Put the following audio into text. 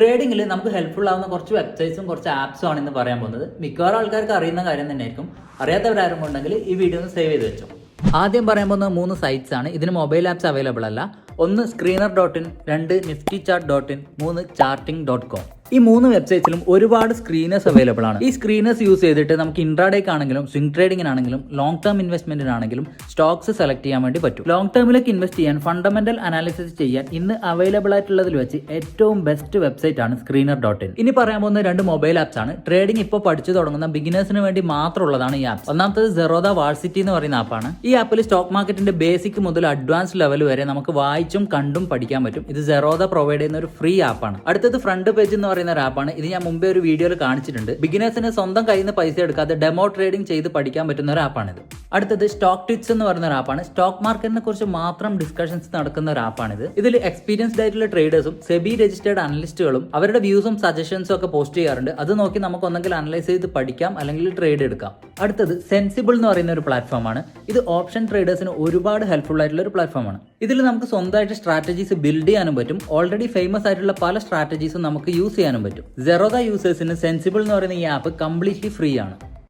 ട്രേഡിംഗിൽ നമുക്ക് ഹെൽപ്ഫുൾ ആവുന്ന കുറച്ച് വെബ്സൈറ്റ്സും കുറച്ച് ആപ്സും ആണ് ഇന്ന് പറയാൻ പോകുന്നത്. മിക്കവാറും ആൾക്കാർക്ക് അറിയുന്ന കാര്യം തന്നെയായിരിക്കും. അറിയാത്തവരാരും ഉണ്ടെങ്കിൽ ഈ വീഡിയോ ഒന്ന് സേവ് ചെയ്ത് വെച്ചോ. ആദ്യം പറയാൻ പോകുന്ന മൂന്ന് സൈറ്റ്സ് ആണ്. ഇതിന് മൊബൈൽ ആപ്സ് അവൈലബിൾ അല്ല. ഒന്ന് സ്ക്രീനർ ഡോട്ട് ഇൻ രണ്ട് നിഫ്റ്റി ചാർട്ട് ഡോട്ട് ഇൻ മൂന്ന് ചാർട്ടിംഗ് ഡോട്ട് കോം ഈ മൂന്ന് വെബ്സൈറ്റ്സിലും ഒരുപാട് സ്ക്രീനേഴ്സ് അവൈലബിൾ ആണ്. ഈ സ്ക്രീനേഴ്സ് യൂസ് ചെയ്തിട്ട് നമുക്ക് ഇൻട്രാഡേക്ക് ആണെങ്കിലും സ്വിംഗ് ട്രേഡിംഗിനാണെങ്കിലും ലോങ് ടേം ഇൻവെസ്റ്റ്മെന്റിനാണെങ്കിലും സ്റ്റോക്സ് സെലക്ട് ചെയ്യാൻ വേണ്ടി പറ്റും. ലോങ് ടേമിലേക്ക് ഇൻവെസ്റ്റ് ചെയ്യാൻ ഫണ്ടമെന്റൽ അനാലിസിസ് ചെയ്യാൻ ഇന്ന് അവൈലബിൾ ആയിട്ടുള്ളതിൽ വെച്ച് ഏറ്റവും ബെസ്റ്റ് വെബ്സൈറ്റ് ആണ് സ്ക്രീനർ ഡോട്ട് ഇൻ ഇനി പറയാൻ പോകുന്ന രണ്ട് മൊബൈൽ ആപ്സ് ആണ്. ട്രേഡിംഗ് ഇപ്പോൾ പഠിച്ചു തുടങ്ങുന്ന ബിഗിനേഴ്സിന് വേണ്ടി മാത്രമുള്ളതാണ് ഈ ആപ്പ് ഒന്നാമത്തത് സെറോദ വാൾസിറ്റി എന്ന് പറയുന്ന ആപ്പാണ് ഈ ആപ്പിൽ സ്റ്റോക്ക് മാർക്കറ്റിന്റെ ബേസിക് മുതൽ അഡ്വാൻസ് ലെവൽ വരെ നമുക്ക് വായിച്ചും കണ്ടും പഠിക്കാൻ പറ്റും. ഇത് സെറോദ പ്രൊവൈഡ് ചെയ്യുന്ന ഒരു ഫ്രീ ആപ്പാണ് അടുത്തത് ഫ്രണ്ട് പേജ് എന്ന് പറയുന്ന ഒരു ആപ്പാണ് ഇത് ഞാൻ മുമ്പേ ഒരു വീഡിയോയിൽ കാണിച്ചിട്ടുണ്ട്. ബിഗിനേഴ്സിന് സ്വന്തം കയ്യിൽ നിന്ന് പൈസ എടുക്കാതെ ഡെമോ ട്രേഡിംഗ് ചെയ്ത് പഠിക്കാൻ പറ്റുന്ന ഒരു ആപ്പാണിത് അടുത്തത് സ്റ്റോക്ക് ടിപ്സ് എന്ന് പറയുന്ന ഒരു ആപ്പാണ് സ്റ്റോക്ക് മാർക്കറ്റിനെ കുറിച്ച് മാത്രം ഡിസ്കഷൻസ് നടക്കുന്ന ഒരു ആപ്പാണിത് ഇതിൽ എക്സ്പീരിയൻസ്ഡ് ആയിട്ടുള്ള ട്രേഡേഴ്സും സെബി രജിസ്റ്റേർഡ് അനലിസ്റ്റുകളും അവരുടെ വ്യൂസും സജഷൻസും ഒക്കെ പോസ്റ്റ് ചെയ്യാറുണ്ട്. അത് നോക്കി നമുക്ക് ഒന്നെങ്കിൽ അനലൈസ് ചെയ്ത് പഠിക്കാം അല്ലെങ്കിൽ ട്രേഡ് എടുക്കാം. അടുത്തത് സെൻസിബിൾ എന്ന് പറയുന്ന ഒരു പ്ലാറ്റ്ഫോമാണ് ഇത് ഓപ്ഷൻ ട്രേഡേഴ്സിന് ഒരുപാട് ഹെൽപ്ഫുൾ ആയിട്ടുള്ള ഒരു പ്ലാറ്റ്ഫോമാണ് ഇതിൽ നമുക്ക് സ്വന്തമായിട്ട് സ്ട്രാറ്റജീസ് ബിൽഡ് ചെയ്യാനും പറ്റും. ഓൾറെഡി ഫേമസ് ആയിട്ടുള്ള പല സ്ട്രാറ്റജീസും നമുക്ക് യൂസ് ചെയ്യാനും പറ്റും. സെറോദ യൂസേഴ്സിന് സെൻസിബിൾ എന്ന് പറയുന്ന ഈ ആപ്പ് കംപ്ലീറ്റ്ലി ഫ്രീ ആണ്.